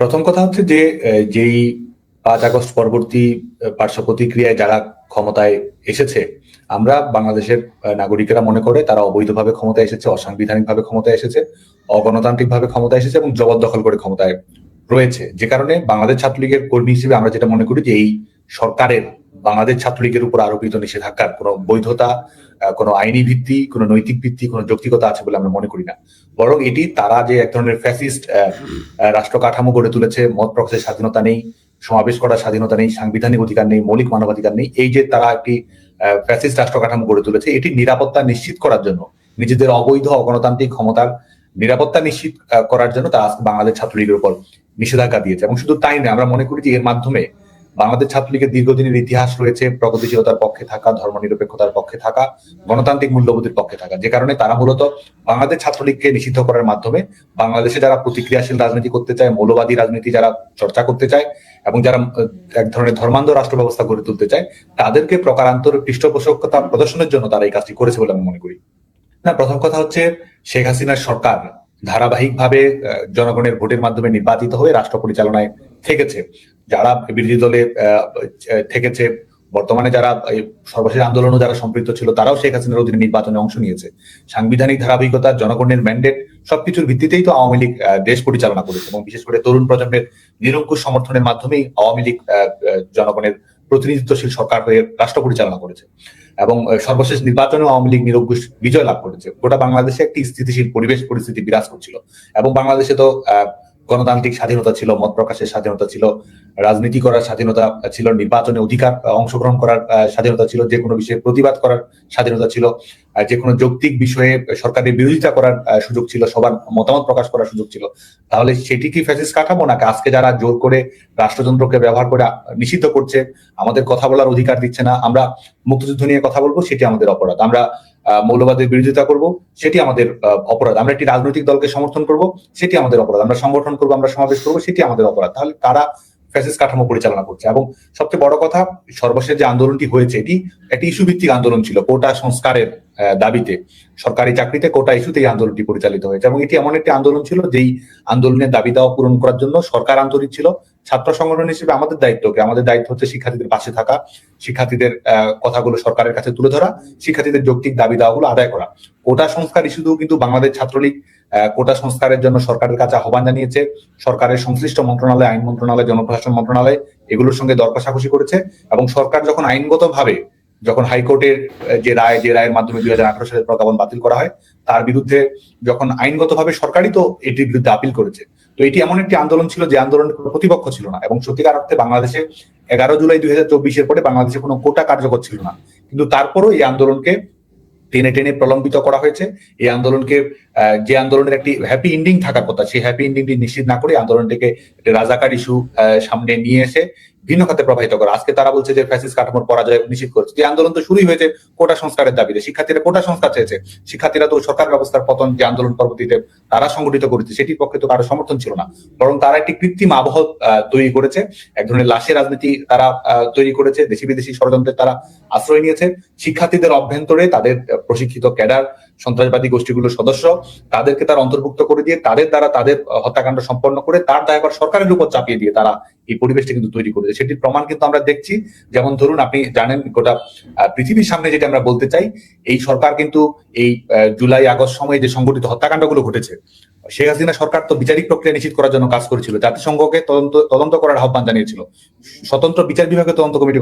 প্রথম কথা হচ্ছে যে যেই পাঁচ আগস্ট পরবর্তী পার্শ্ব প্রতিক্রিয়ায় যারা ক্ষমতায় এসেছে, আমরা বাংলাদেশের নাগরিকেরা মনে করে তারা অবৈধভাবে ক্ষমতায় এসেছে, অসাংবিধানিকভাবে ক্ষমতায় এসেছে, অগণতান্ত্রিকভাবে ক্ষমতায় এসেছে এবং জবরদখল করে ক্ষমতায় রয়েছে। যে কারণে বাংলাদেশ ছাত্রলীগের কর্মী হিসেবে আমরা যেটা মনে করি যে, এই সরকারের বাংলাদেশ ছাত্রলীগের উপর আরোপিত নিষেধাজ্ঞার কোনো বৈধতা কোনো আইনি ভিত্তি, কোনো নৈতিক ভিত্তি, কোনো যৌক্তিকতা আছে বলে আমরা মনে করি না। বরং এটি তারা যে এক ধরনের ফ্যাসিস্ট রাষ্ট্র কাঠামো গড়ে তুলেছে, মত প্রকাশের স্বাধীনতা নেই, সমাবেশ করার স্বাধীনতা নেই, সাংবিধানিক অধিকার নেই, মৌলিক মানবাধিকার নেই, এই যে তারা একটি ফ্যাসিস্ট রাষ্ট্র কাঠামো গড়ে তুলেছে, এটি নিরাপত্তা নিশ্চিত করার জন্য, নিজেদের অবৈধ অগণতান্ত্রিক ক্ষমতার নিরাপত্তা নিশ্চিত করার জন্য তারা বাংলাদেশ ছাত্রলীগের উপর নিষেধাজ্ঞা দিয়েছে। এবং শুধু তাই নয়, আমরা মনে করি যে এর মাধ্যমে বাংলাদেশ ছাত্রলীগের দীর্ঘদিনের ইতিহাস রয়েছে, প্রগতিশীলতার পক্ষে থাকা, ধর্মনিরপেক্ষতার পক্ষে থাকা, গণতান্ত্রিক মূল্যবোধের পক্ষে থাকা। যে কারণে তারা মূলত বাংলাদেশ ছাত্রলীগকে নিষিদ্ধ করার মাধ্যমে বাংলাদেশে যারা প্রতিক্রিয়াশীল রাজনীতি করতে চায়, মৌলবাদী রাজনীতি যারা চর্চা করতে চায় এবং যারা এক ধরনের ধর্মান্ধ রাষ্ট্র ব্যবস্থা গড়ে তুলতে চায়, তাদেরকে প্রকারান্তর পৃষ্ঠপোষকতা প্রদর্শনের জন্য তারা এই কাজটি করেছে বলে আমি মনে করি। না, প্রথম কথা হচ্ছে শেখ হাসিনার সরকার ধারাবাহিকভাবে জনগণের ভোটের মাধ্যমে নির্বাচিত হয়ে রাষ্ট্র পরিচালনায় থেকেছে। যারা বিরোধী দলে থেকেছে বর্তমানে যারা সর্বশেষ আন্দোলনও যারা সম্পৃক্ত ছিল, তারাও শেখ হাসিনার অধীনে নির্বাচনে অংশ নিয়েছে। সাংবিধানিক ধারাবাহিকতা, জনগণের ম্যান্ডেট সবকিছুর ভিত্তিতেই তো আওয়ামী লীগ দেশ পরিচালনা করেছে এবং বিশেষ করে তরুণ প্রজন্মের নিরঙ্কুশ সমর্থনের মাধ্যমেই আওয়ামী লীগ জনগণের প্রতিনিধিত্বশীল সরকার হয়ে রাষ্ট্র পরিচালনা করেছে এবং সর্বশেষ নির্বাচনেও আওয়ামী লীগ নিরঙ্কুশ বিজয় লাভ করেছে। গোটা বাংলাদেশে একটি স্থিতিশীল পরিবেশ পরিস্থিতি বিরাজ করছিল এবং বাংলাদেশে তো গণতান্ত্রিক স্বাধীনতা ছিল, মত প্রকাশের স্বাধীনতা ছিল, রাজনীতি করার স্বাধীনতা ছিল, নির্বাচনে অধিকার অংশগ্রহণ করার স্বাধীনতা ছিল, যে কোনো বিষয়ে প্রতিবাদ করার স্বাধীনতা ছিল যে কোনো যৌক্তিক বিষয়ে সরকারের বিরোধিতা করার সুযোগ ছিল, সবার মতামত প্রকাশ করার সুযোগ ছিল। তাহলে সেটি কি ফ্যাসিস কাঠামো নাকি আজকে যারা জোর করে রাষ্ট্রযন্ত্রকে ব্যবহার করে নিষিদ্ধ করছে, আমাদের কথা বলার অধিকার দিচ্ছে না, আমরা মুক্তিযুদ্ধ নিয়ে কথা বলব, সেটি আমাদের অপরাধ। আমরা মৌলবাদের বিরোধিতা করব, সেটি আমাদের অপরাধ। আমরা একটি রাজনৈতিক দলকে সমর্থন করব, সেটি আমাদের অপরাধ। আমরা সংগঠন করব, আমরা সমাবেশ করব, সেটি আমাদের অপরাধ। তাহলে তারা ফ্যাসিস কাঠামো পরিচালনা করছে? এবং সবচেয়ে বড় কথা, সর্বশেষ যে আন্দোলনটি হয়েছে, এটি একটি ইস্যু ভিত্তিক আন্দোলন ছিল, কোটা সংস্কারের দাবিতে। সরকারি চাকরিতে কোটা ইস্যুতে এই আন্দোলনটি পরিচালিত হয়েছে। এবং এটি এমন একটি আন্দোলন ছিল, যেই আন্দোলনের দাবি দাওয়া পূরণ করার জন্য সরকার আন্তরিক ছিল ছাত্র সংগঠন হিসেবে আমাদের দায়িত্ব কি আমাদের দায়িত্ব হচ্ছে শিক্ষার্থীদের পাশে থাকা, শিক্ষার্থীদের কথাগুলো সরকারের কাছে তুলে ধরা, শিক্ষার্থীদের যৌক্তিক দাবি দাওয়াগুলো আদায় করা। কোটা সংস্কার ইস্যুতেও কিন্তু বাংলাদেশ ছাত্রলীগ কোটা সংস্কারের জন্য সরকারের কাছে আহ্বান জানিয়েছে। সরকারের সংশ্লিষ্ট মন্ত্রণালয়, আইন মন্ত্রণালয়, জনপ্রশাসন মন্ত্রণালয় এগুলোর সঙ্গে দর কষাকষি করেছে এবং সরকার যখন আইনগতভাবে যখন হাইকোর্টের যে রায়, যে রায়ের মাধ্যমে দুই হাজার আঠারো সালের প্রজ্ঞাপন বাতিল করা হয়, তার বিরুদ্ধে যখন আইনগতভাবে সরকারই তো এটির বিরুদ্ধে আপিল করেছে, তো এটি এমন একটি আন্দোলন ছিল যে আন্দোলনের কোনো প্রতিপক্ষ ছিল না এবং সত্যিকার অর্থে বাংলাদেশে এগারো জুলাই দুই হাজার চব্বিশের পরে বাংলাদেশে কোনো কোটা কার্যকর ছিল না। কিন্তু তারপরও এই আন্দোলনকে টেনে টেনে প্রলম্বিত করা হয়েছে। এই আন্দোলনকে যে আন্দোলনের একটি হ্যাপি এন্ডিং থাকার কথা, সেই হ্যাপি এন্ডিংটি নিশ্চিত না করে আন্দোলনটিকে রাজাকার ইস্যু সামনে নিয়ে এসে ভিন্ন খাতে প্রবাহিত করা। আজকে তারা বলছে যে ফ্যাসিস কাঠামোর পরাজয় নিশ্চিত করেছে। এই আন্দোলন তো শুরুই হয়েছে কোটা সংস্কারের দাবিতে। শিক্ষার্থীরা কোটা সংস্কার চেয়েছে। শিক্ষার্থীরা তো সরকার ব্যবস্থার পতন যে আন্দোলন পরবর্তীতে তারা সংগঠিত করেছে, সেটির পক্ষে তো কারও সমর্থন ছিল না। বরং তারা একটি কৃত্রিম আবহ তৈরি করেছে। এক ধরনের লাশের রাজনীতি তারা তৈরি করেছে। দেশি বিদেশি ষড়যন্ত্রের তারা আশ্রয় নিয়েছে। শিক্ষার্থীদের অভ্যন্তরে তাদের প্রশিক্ষিত ক্যাডার সন্ত্রাসবাদী গোষ্ঠীগুলোর সদস্য, তাদেরকে তার অন্তর্ভুক্ত করে দিয়ে তাদের দ্বারা তাদের হত্যাকাণ্ড সম্পন্ন করে তার দায়ভার সরকারের উপর চাপিয়ে দিয়ে তারা এই পরিবেশটা কিন্তু তৈরি করেছে সেটির প্রমাণ কিন্তু আমরা দেখছি। যেমন ধরুন আপনি জানেন গোটা পৃথিবীর সামনে যেটা আমরা বলতে চাই, এই সরকার কিন্তু এই জুলাই, আগস্ট সময়ে যে সংগঠিত হত্যাকাণ্ডগুলো ঘটেছে, শেখ হাসিনা সরকার তো বিচারিক প্রক্রিয়া নিশ্চিত করার জন্য কাজ করেছিল। জাতিসংঘকে তদন্ত তদন্ত করার আহ্বান জানিয়েছিল। স্বতন্ত্র বিচার বিভাগের তদন্ত কমিটি